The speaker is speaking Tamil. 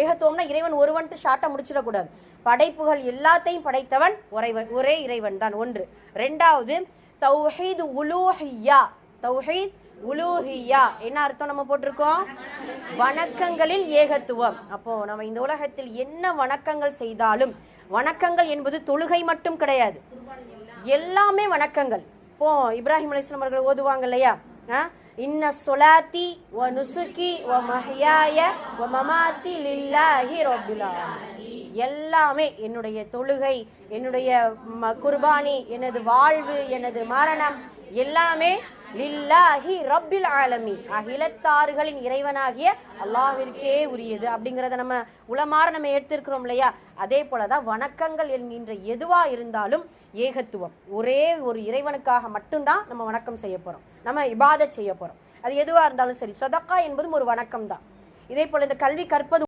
ஏகத்துவம்னா இறைவன் ஒருவன்ட்டு ஷார்ட்டா முடிச்சிடக்கூடாது. படைப்புகள் எல்லாத்தையும் படைத்தவன் ஒரேவன் ஒரே இறைவன் தான். ஒன்று. ரெண்டாவது தௌஹீத் உலூஹியா தௌஹீத் உலூஹியா என்ன அர்த்தம் நம்ம போட்டிருக்கோம்? வணக்கங்களில் ஏகத்துவம். அப்போ நம்ம இந்த உலகத்தில் என்ன வணக்கங்கள் செய்தாலும் வணக்கங்கள் என்பது தொழுகை மட்டும் கிடையாது. எல்லாமே வணக்கங்கள். இப்போ இப்ராஹிம் அலிஸ்லாம் அவர்கள் ஓதுவாங்க இல்லையா? ஆ? இன்ன சொலாத்தி வ நுசுக்கி வ மஹியாய வ மமாத்தி லில்லாஹி ரப்பில் எல்லாமே என்னுடைய தொழுகை என்னுடைய ம- குர்பானி எனது வாழ்வு எனது மரணம் எல்லாமே லில்லாஹி ரப்பில் ஆலமீன். அகிலத்தாறுகளின் இறைவனாகிய அல்லாஹிற்கே உரியது அப்படிங்கிறத நம்ம உளமாற நம்ம எடுத்திருக்கிறோம் இல்லையா? அதே போலதான் வணக்கங்கள் என்கின்ற எதுவா இருந்தாலும் ஏகத்துவம். ஒரே ஒரு இறைவனுக்காக மட்டும்தான் நம்ம வணக்கம் செய்ய போறோம். நம்ம இபாத செய்ய போறோம். அது எதுவா இருந்தாலும் சரி சொதக்கா என்பதும் ஒரு வணக்கம் தான் இதே போல இந்த கல்வி கற்பது